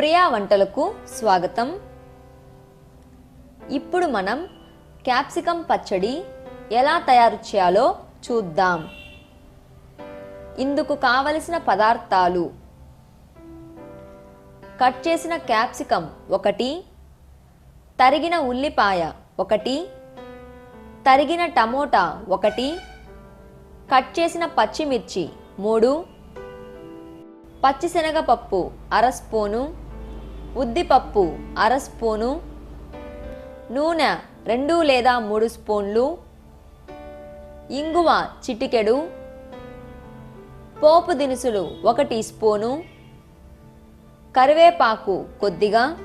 ప్రియా వంటలకు స్వాగతం. ఇప్పుడు మనం క్యాప్సికం పచ్చడి ఎలా తయారు చేయాలో చూద్దాం. ఇందుకు కావలసిన పదార్థాలు. కట్ చేసిన క్యాప్సికం ఒకటి తరిగిన ఉల్లిపాయ ఒకటి తరిగిన టమోటా ఒకటి కట్ చేసిన పచ్చిమిర్చి మూడు పచ్చిశనగపప్పు అర స్పూను ఉద్దిపప్పు అర స్పూను నూనె రెండు లేదా మూడు స్పూన్లు ఇంగువ చిటికెడు పోపు దినుసులు ఒక టీ స్పూను కరివేపాకు కొద్దిగా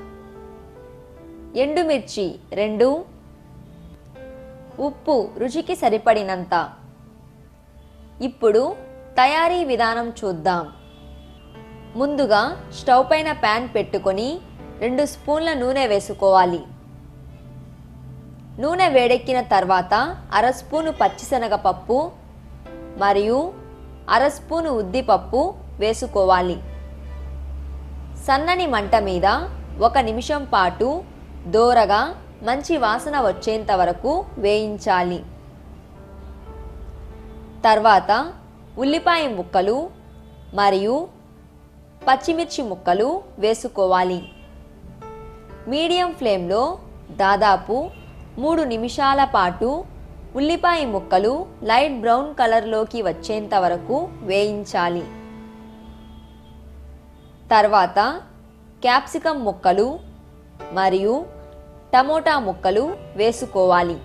ఎండుమిర్చి రెండు ఉప్పు రుచికి సరిపడినంత. ఇప్పుడు తయారీ విధానం చూద్దాం. ముందుగా స్టవ్ పైన ప్యాన్ పెట్టుకొని రెండు స్పూన్ల నూనె వేసుకోవాలి. నూనె వేడెక్కిన తర్వాత అర స్పూను పచ్చిశనగపప్పు మరియు అర స్పూను ఉద్దిపప్పు వేసుకోవాలి. సన్నని మంట మీద ఒక నిమిషం పాటు దోరగా మంచి వాసన వచ్చేంత వరకు వేయించాలి. తర్వాత ఉల్లిపాయ ముక్కలు మరియు పచ్చిమిర్చి ముక్కలు వేసుకోవాలి. మీడియం ఫ్లేమ్లో దాదాపు మూడు నిమిషాల పాటు ఉల్లిపాయ ముక్కలు లైట్ బ్రౌన్ కలర్లోకి వచ్చేంత వరకు వేయించాలి. తర్వాత క్యాప్సికం ముక్కలు మరియు టమోటా ముక్కలు వేసుకోవాలి.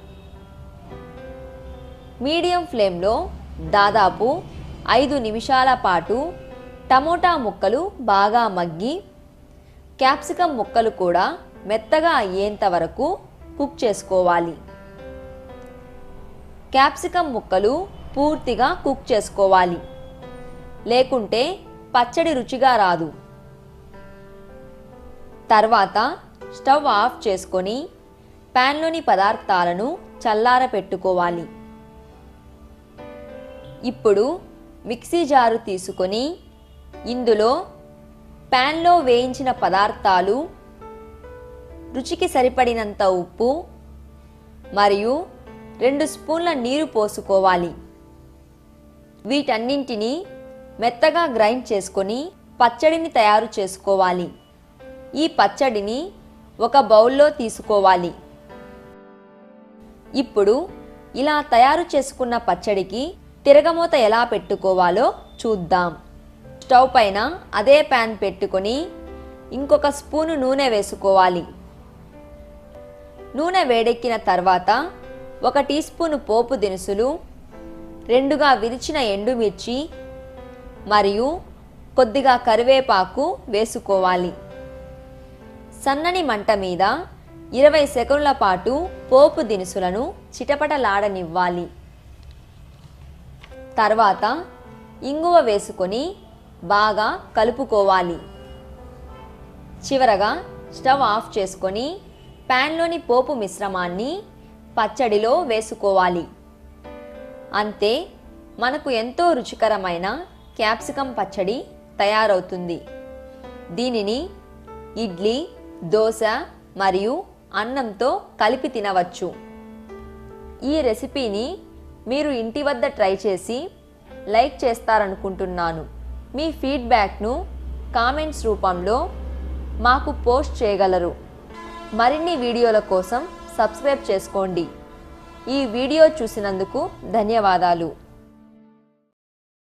మీడియం ఫ్లేమ్లో దాదాపు ఐదు నిమిషాల పాటు టమోటా ముక్కలు బాగా మగ్గి క్యాప్సికం ముక్కలు కూడా మెత్తగా అయ్యేంత వరకు కుక్ చేసుకోవాలి. క్యాప్సికం ముక్కలు పూర్తిగా కుక్ చేసుకోవాలి. లేకుంటే పచ్చడి రుచిగా రాదు. తర్వాత స్టవ్ ఆఫ్ చేసుకొని ప్యాన్లోని పదార్థాలను చల్లార పెట్టుకోవాలి. ఇప్పుడు మిక్సీ జారు తీసుకొని ఇందులో ప్యాన్లో వేయించిన పదార్థాలు రుచికి సరిపడినంత ఉప్పు మరియు రెండు స్పూన్ల నీరు పోసుకోవాలి. వీటన్నింటినీ మెత్తగా గ్రైండ్ చేసుకొని పచ్చడిని తయారు చేసుకోవాలి. ఈ పచ్చడిని ఒక బౌల్లో తీసుకోవాలి. ఇప్పుడు ఇలా తయారు చేసుకున్న పచ్చడికి తిరగమూత ఎలా పెట్టుకోవాలో చూద్దాం. స్టవ్ పైన అదే ప్యాన్ పెట్టుకొని ఇంకొక స్పూను నూనె వేసుకోవాలి. నూనె వేడెక్కిన తర్వాత ఒక టీ స్పూను పోపు దినుసులు రెండుగా విరిచిన ఎండుమిర్చి మరియు కొద్దిగా కరివేపాకు వేసుకోవాలి. సన్నని మంట మీద ఇరవై సెకండ్ల పాటు పోపు దినుసులను చిటపటలాడనివ్వాలి. తర్వాత ఇంగువ వేసుకొని బాగా కలుపుకోవాలి. చివరగా స్టవ్ ఆఫ్ చేసుకొని ప్యాన్లోని పోపు మిశ్రమాన్ని పచ్చడిలో వేసుకోవాలి. అంతే మనకు ఎంతో రుచికరమైన క్యాప్సికం పచ్చడి తయారవుతుంది. దీనిని ఇడ్లీ దోశ మరియు అన్నంతో కలిపి తినవచ్చు. ఈ రెసిపీని మీరు ఇంటి వద్ద ట్రై చేసి లైక్ చేస్తారనుకుంటున్నాను. మీ ఫీడ్బ్యాక్ను కామెంట్స్ రూపంలో మాకు పోస్ట్ చేయగలరు. మరిన్ని వీడియోల కోసం సబ్స్క్రైబ్ చేసుకోండి. ఈ వీడియో చూసినందుకు ధన్యవాదాలు.